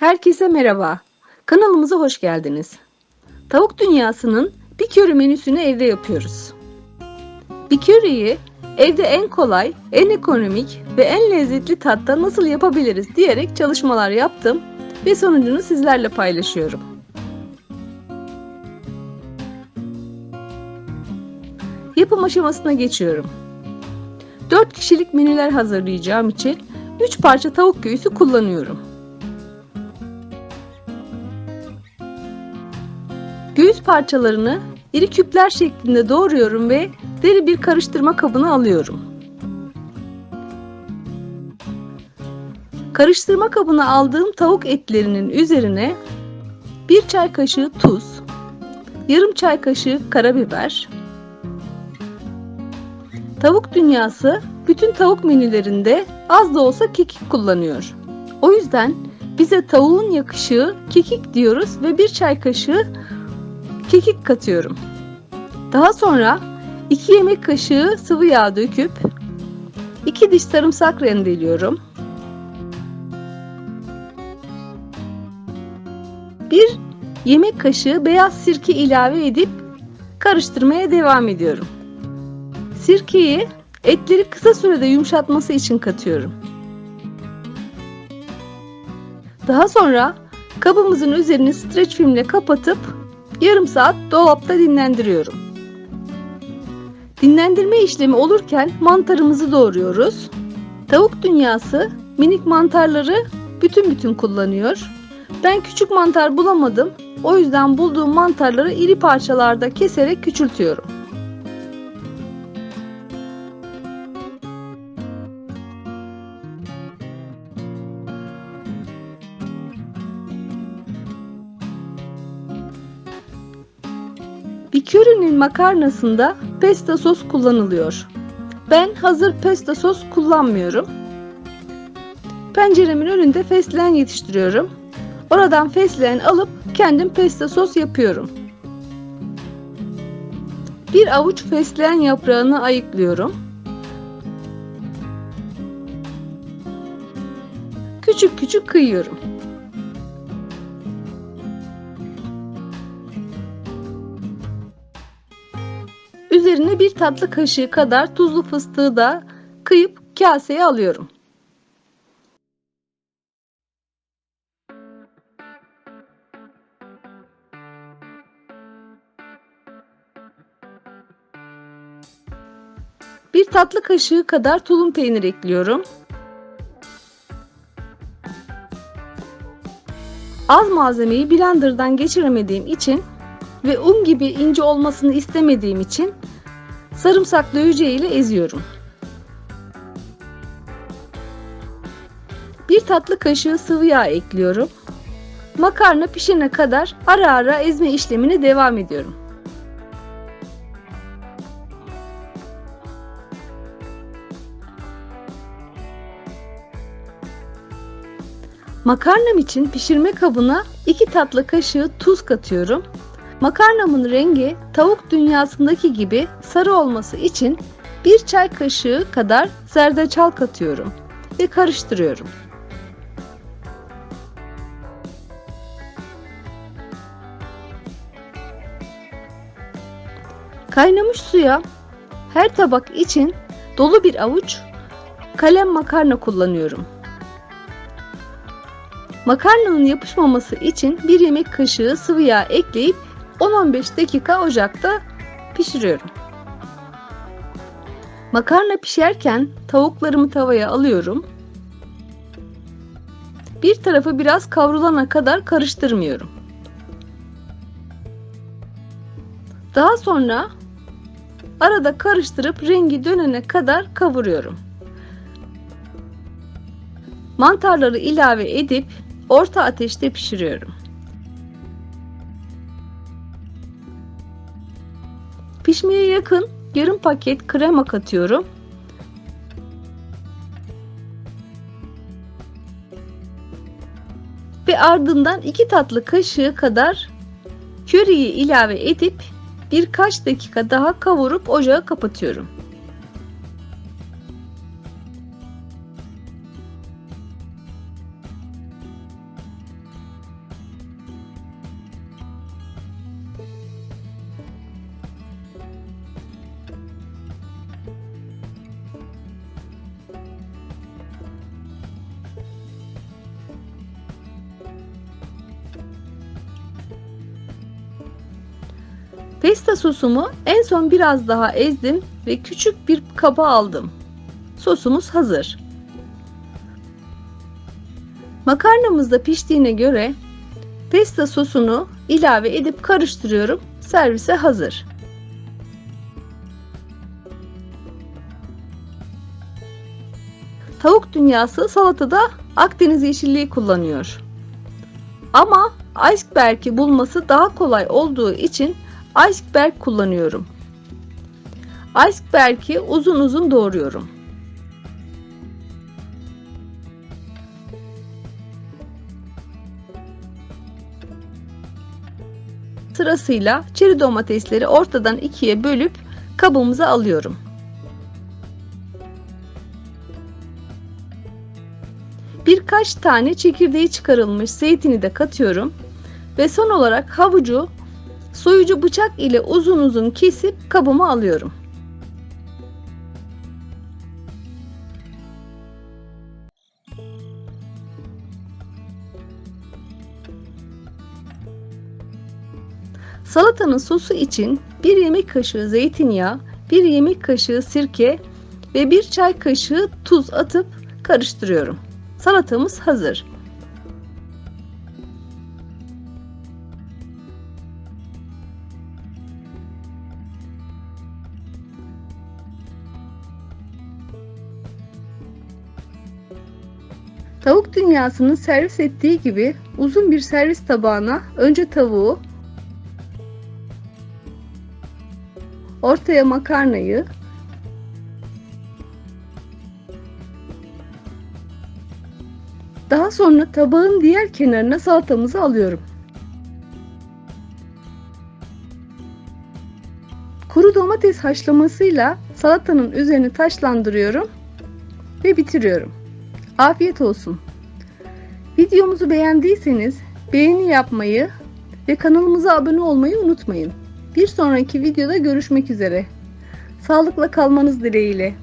Herkese merhaba. Kanalımıza hoş geldiniz. Tavuk dünyasının bir köri menüsünü evde yapıyoruz. Bir köriyi evde en kolay, en ekonomik ve en lezzetli tatta nasıl yapabiliriz diyerek çalışmalar yaptım ve sonucunu sizlerle paylaşıyorum. Yapım aşamasına geçiyorum. 4 kişilik menüler hazırlayacağım için 3 parça tavuk göğsü kullanıyorum. Göğüs parçalarını iri küpler şeklinde doğruyorum ve deri bir karıştırma kabına alıyorum. Karıştırma kabına aldığım tavuk etlerinin üzerine 1 çay kaşığı tuz, yarım çay kaşığı karabiber, Tavuk dünyası bütün tavuk menülerinde az da olsa kekik kullanıyor. O yüzden bize tavuğun yakışığı kekik diyoruz ve bir çay kaşığı kekik katıyorum. Daha sonra 2 yemek kaşığı sıvı yağ döküp 2 diş sarımsak rendeliyorum. 1 yemek kaşığı beyaz sirke ilave edip karıştırmaya devam ediyorum. Sirkeyi etleri kısa sürede yumuşatması için katıyorum. Daha sonra kabımızın üzerini streç filmle kapatıp yarım saat dolapta dinlendiriyorum. Dinlendirme işlemi olurken mantarımızı doğruyoruz. Tavuk dünyası minik mantarları bütün bütün kullanıyor. Ben küçük mantar bulamadım. O yüzden bulduğum mantarları iri parçalarda keserek küçültüyorum. Bir köri'nin makarnasında pesto sos kullanılıyor. Ben hazır pesto sos kullanmıyorum. Penceremin önünde fesleğen yetiştiriyorum. Oradan fesleğen alıp kendim pesto sos yapıyorum. Bir avuç fesleğen yaprağını ayıklıyorum. Küçük küçük kıyıyorum. Üzerine bir tatlı kaşığı kadar tuzlu fıstığı da kıyıp kaseye alıyorum. Bir tatlı kaşığı kadar tulum peynir ekliyorum. Az malzemeyi blenderdan geçiremediğim için ve un gibi ince olmasını istemediğim için sarımsak döveceği ile eziyorum. Bir tatlı kaşığı sıvı yağ ekliyorum. Makarna pişene kadar ara ara ezme işlemine devam ediyorum. Makarnam için pişirme kabına 2 tatlı kaşığı tuz katıyorum. Makarnamın rengi tavuk dünyasındaki gibi sarı olması için bir çay kaşığı kadar zerdeçal katıyorum ve karıştırıyorum. Kaynamış suya her tabak için dolu bir avuç kalem makarna kullanıyorum. Makarnanın yapışmaması için bir yemek kaşığı sıvı yağ ekleyip 10-15 dakika ocakta pişiriyorum. Makarna pişerken tavuklarımı tavaya alıyorum. Bir tarafı biraz kavrulana kadar karıştırmıyorum. Daha sonra arada karıştırıp rengi dönene kadar kavuruyorum. Mantarları ilave edip orta ateşte pişiriyorum. Pişmeye yakın yarım paket krema katıyorum. Ve ardından 2 tatlı kaşığı kadar köriyi ilave edip birkaç dakika daha kavurup ocağı kapatıyorum. Pesto sosumu en son biraz daha ezdim ve küçük bir kaba aldım. Sosumuz hazır. Makarnamız da piştiğine göre pesto sosunu ilave edip karıştırıyorum. Servise hazır. Tavuk dünyası salatada Akdeniz yeşilliği kullanıyor. Ama iceberg'i bulması daha kolay olduğu için iceberg kullanıyorum. Iceberg'i uzun uzun doğruyorum. Sırasıyla çeri domatesleri ortadan ikiye bölüp kabımıza alıyorum. Birkaç tane çekirdeği çıkarılmış zeytini de katıyorum ve son olarak havucu soyucu bıçak ile uzun uzun kesip kabıma alıyorum. Salatanın sosu için 1 yemek kaşığı zeytinyağı, 1 yemek kaşığı sirke ve 1 çay kaşığı tuz atıp karıştırıyorum. Salatamız hazır. Tavuk dünyasının servis ettiği gibi uzun bir servis tabağına önce tavuğu, ortaya makarnayı, Daha sonra tabağın diğer kenarına salatamızı alıyorum. Kuru domates haşlamasıyla salatanın üzerini taşlandırıyorum ve bitiriyorum. Afiyet olsun. Videomuzu beğendiyseniz beğeni yapmayı ve kanalımıza abone olmayı unutmayın. Bir sonraki videoda görüşmek üzere. Sağlıkla kalmanız dileğiyle.